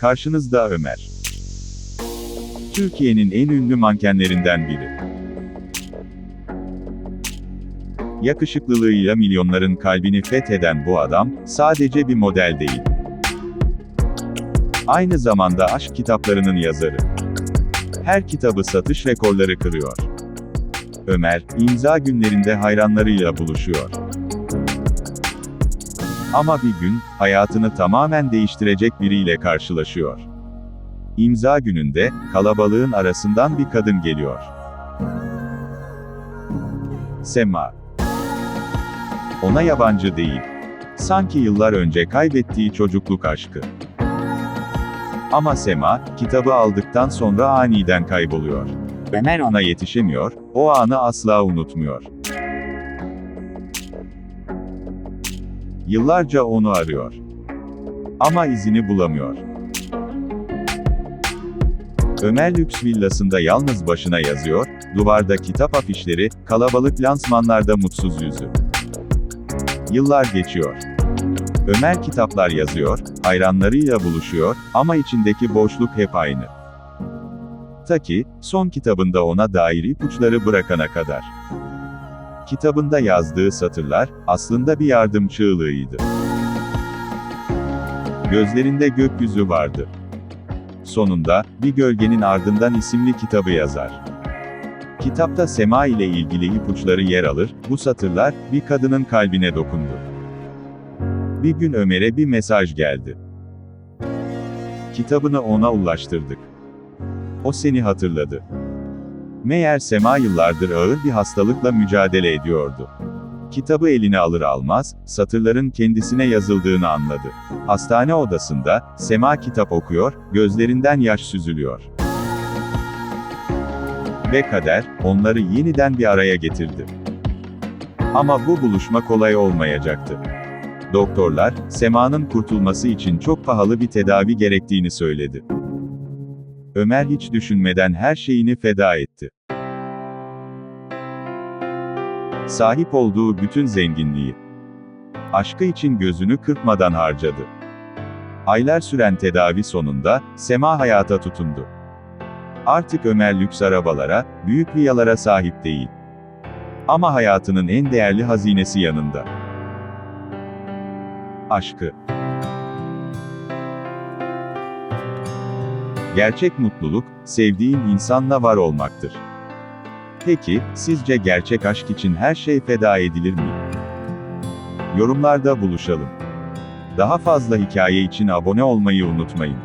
Karşınızda Ömer. Türkiye'nin en ünlü mankenlerinden biri. Yakışıklılığıyla milyonların kalbini fetheden bu adam, sadece bir model değil. Aynı zamanda aşk kitaplarının yazarı. Her kitabı satış rekorları kırıyor. Ömer, imza günlerinde hayranlarıyla buluşuyor. Ama bir gün, hayatını tamamen değiştirecek biriyle karşılaşıyor. İmza gününde, kalabalığın arasından bir kadın geliyor. Sema. Ona yabancı değil. Sanki yıllar önce kaybettiği çocukluk aşkı. Ama Sema, kitabı aldıktan sonra aniden kayboluyor. Ömer ona yetişemiyor, o anı asla unutmuyor. Yıllarca onu arıyor. Ama izini bulamıyor. Ömer lüks villasında yalnız başına yazıyor, duvarda kitap afişleri, kalabalık lansmanlarda mutsuz yüzü. Yıllar geçiyor. Ömer kitaplar yazıyor, hayranlarıyla buluşuyor, ama içindeki boşluk hep aynı. Ta ki, son kitabında ona dair ipuçları bırakana kadar. Kitabında yazdığı satırlar, aslında bir yardım çığlığıydı. Gözlerinde gökyüzü vardı. Sonunda, Bir Gölgenin Ardından isimli kitabı yazar. Kitapta Sema ile ilgili ipuçları yer alır, bu satırlar, bir kadının kalbine dokundu. Bir gün Ömer'e bir mesaj geldi. Kitabını ona ulaştırdık. O seni hatırladı. Meğer Sema yıllardır ağır bir hastalıkla mücadele ediyordu. Kitabı eline alır almaz, satırların kendisine yazıldığını anladı. Hastane odasında, Sema kitap okuyor, gözlerinden yaş süzülüyor. Ve kader, onları yeniden bir araya getirdi. Ama bu buluşma kolay olmayacaktı. Doktorlar, Sema'nın kurtulması için çok pahalı bir tedavi gerektiğini söyledi. Ömer hiç düşünmeden her şeyini feda etti. Sahip olduğu bütün zenginliği, aşkı için gözünü kırpmadan harcadı. Aylar süren tedavi sonunda, Sema hayata tutundu. Artık Ömer lüks arabalara, büyük villalara sahip değil. Ama hayatının en değerli hazinesi yanında. Aşkı. Gerçek mutluluk, sevdiğin insanla var olmaktır. Peki, sizce gerçek aşk için her şey feda edilir mi? Yorumlarda buluşalım. Daha fazla hikaye için abone olmayı unutmayın.